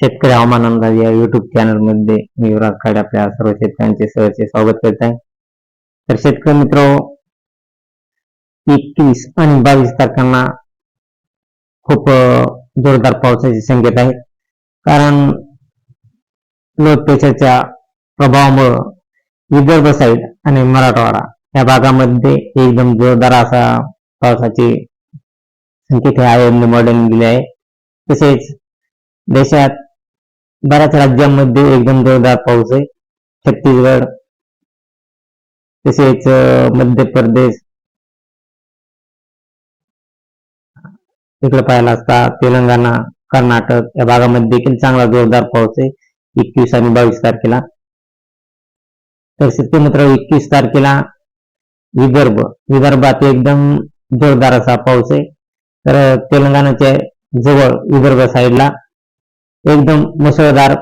शेतकरी हवामान अंदाज या युट्यूब चॅनलमध्ये मी युवराज खाडे आपल्या सर्व शेतकऱ्यांचे सहर्ष स्वागत करत आहे. तर शेतकरी मित्र एकवीस आणि बावीस तारखांना खूप जोरदार पावसाचे संकेत आहे. कारण लो प्रेशरच्या प्रभावामुळं विदर्भ साईड आणि मराठवाडा या भागामध्ये एकदम जोरदार असा पावसाचे संकेत हे आय मॉडेल दिले आहे. तसेच देशात बऱ्याच राज्यांमध्ये एकदम जोरदार पाऊस आहे. छत्तीसगड तसेच मध्य प्रदेश. इकडे पाहायला असता तेलंगणा कर्नाटक या भागामध्ये देखील चांगला जोरदार पाऊस आहे. एकवीस आणि बावीस तारखेला. तर शेतकरी मित्र एकवीस तारखेला विदर्भ विदर्भात एकदम जोरदार असा पाऊस आहे. तर तेलंगणाच्या जवळ विदर्भ साईडला एकदम मुसळधार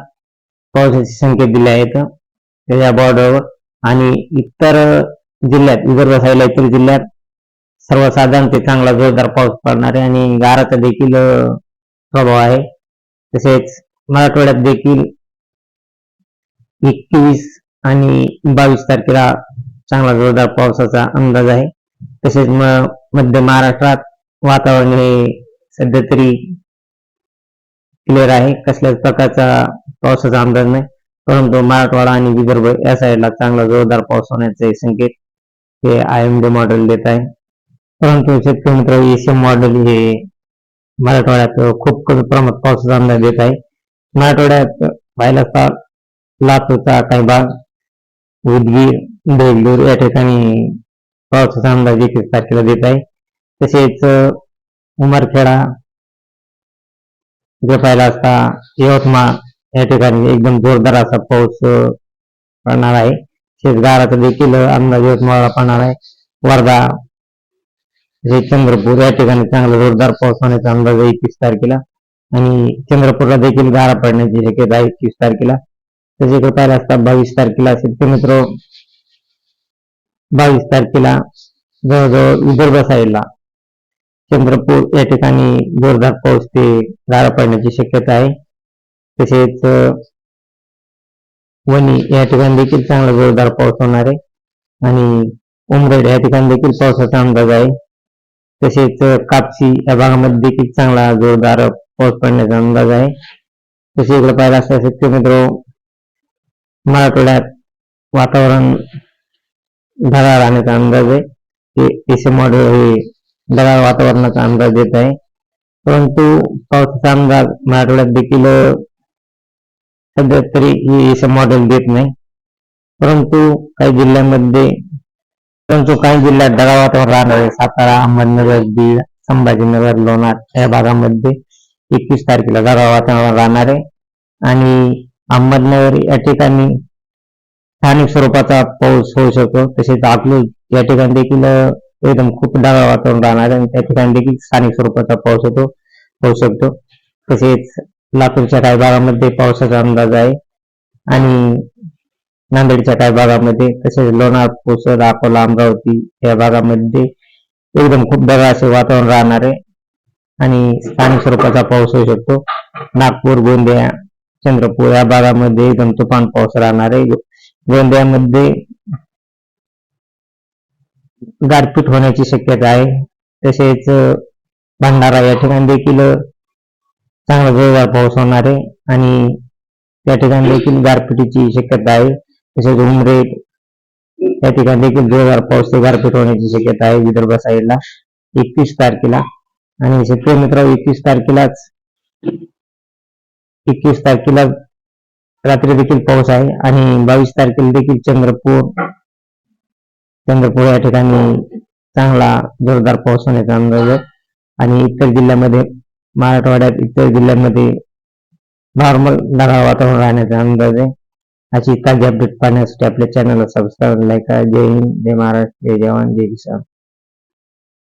पावसाचे संकेत दिले आहेत. त्याच्या बॉर्डरवर आणि इतर जिल्ह्यात विदर्भ साईडला इतर जिल्ह्यात सर्वसाधारण ते चांगला जोरदार पाऊस पडणार आहे आणि गाराचा देखील प्रभाव आहे. तसेच मराठवाड्यात देखील एकवीस आणि बावीस तारखेला चांगला जोरदार पावसाचा अंदाज आहे. तसेच मध्य महाराष्ट्रात वातावरण हे सध्या तरी क्लिअर आहे. कसल्याच प्रकारचा पावसाचा अंदाज नाही. परंतु मराठवाडा आणि विदर्भ या साईडला चांगला जोरदार पाऊस होण्याचे संकेत हे आय एम डी मॉडेल देत आहे. परंतु शेतकरी मित्र एशियन मॉडेल हे मराठवाड्यात खूप कमी प्रमाणात पावसाचा अंदाज देत आहे. मराठवाड्यात पाहिला असता लातूरचा काही भाग उदगीर देगलूर या ठिकाणी पावसाचा अंदाज एकवीस तारखेला देत आहे. तसेच उमरखेडा जे पाहिला असता यवतमाळ या ठिकाणी एकदम जोरदार असा पाऊस पडणार आहे. शेतगाराचा देखील अंदाज यवतमाळला पडणार आहे. वर्धा हे चंद्रपूर या ठिकाणी चांगला जोरदार पाऊस होण्याचा अंदाज आहे एकवीस तारखेला. आणि चंद्रपूरला देखील गारा पडण्याची शक्यता आहे एकवीस तारखेला. त्याच्याकडे पाहिला असता बावीस तारखेला शेतकरी मित्र बावीस तारखेला जवळजवळ विदर्भ साईडला चंद्रपूर या ठिकाणी जोरदार पाऊस ते गारा पडण्याची शक्यता आहे. तसेच वणी या ठिकाणी देखील चांगला जोरदार पाऊस होणार आहे. आणि उमरेड या ठिकाणी देखील पावसाचा अंदाज आहे. तसेच कापसी या भागामध्ये देखील चांगला जोरदार पाऊस पडण्याचा अंदाज आहे. तसे इकडे पाहिलं असता शेतकरी मित्र मराठवाड्यात वातावरण ढगाळ राहण्याचा अंदाज आहे. ते मॉडेल हे ढगाळ वातावरणाचा अंदाज देत आहे. परंतु पावसाचा अंदाज मराठवाड्यात देखील सध्या तरी हे मॉडेल देत नाही. परंतु काही जिल्ह्यांमध्ये परंतु काही जिल्ह्यात ढगाळ वातावरण राहणार आहे. सातारा अहमदनगर बीड संभाजीनगर लोणार या भागामध्ये एकवीस तारखेला ढगाळ वातावरण राहणार आहे. आणि अहमदनगर या ठिकाणी स्थानिक स्वरूपाचा पाऊस होऊ शकतो. तसेच अकलूज या ठिकाणी देखील एकदम खूप ढगाळ वातावरण राहणार आणि त्या ठिकाणी देखील स्थानिक स्वरूपाचा पाऊस होतो होऊ शकतो. तसेच लातूरच्या काही भागामध्ये पावसाचा अंदाज आहे आणि नांदेडच्या काही भागामध्ये तसेच लोणार पुसद अकोला अमरावती या भागामध्ये एकदम खूप ढगाळ असे वातावरण राहणार आहे आणि स्थानिक स्वरूपाचा पाऊस होऊ शकतो. नागपूर गोंदिया चंद्रपूर या भागामध्ये एकदम तुफान पाऊस राहणार आहे. गोंदियामध्ये गारपीट होण्याची शक्यता आहे. तसेच भंडारा या ठिकाणी देखील चांगला जोरदार पाऊस होणार आहे आणि त्या ठिकाणी देखील गारपिटीची शक्यता आहे. तसेच उमरेड त्या ठिकाणी देखील जोरदार पाऊस ते गारपीट होण्याची शक्यता आहे विदर्भ साईडला एकतीस तारखेला. आणि शेतकरी मित्र एकवीस तारखेलाच एकवीस तारखेला रात्री देखील पाऊस आहे. आणि बावीस तारखेला देखील चंद्रपूर चंद्रपूर या ठिकाणी चांगला जोरदार पाऊस होण्याचा अंदाज आहे. आणि इतर जिल्ह्यामध्ये मराठवाड्यात इतर जिल्ह्यांमध्ये नॉर्मल ढगाळ वातावरण राहण्याचा अंदाज आहे. अशी ताजी अपडेट पाहण्यासाठी आपल्या चॅनलला सबस्क्राईब लाईक करा. जय हिंद जय महाराष्ट्र जय जवान जय किसान.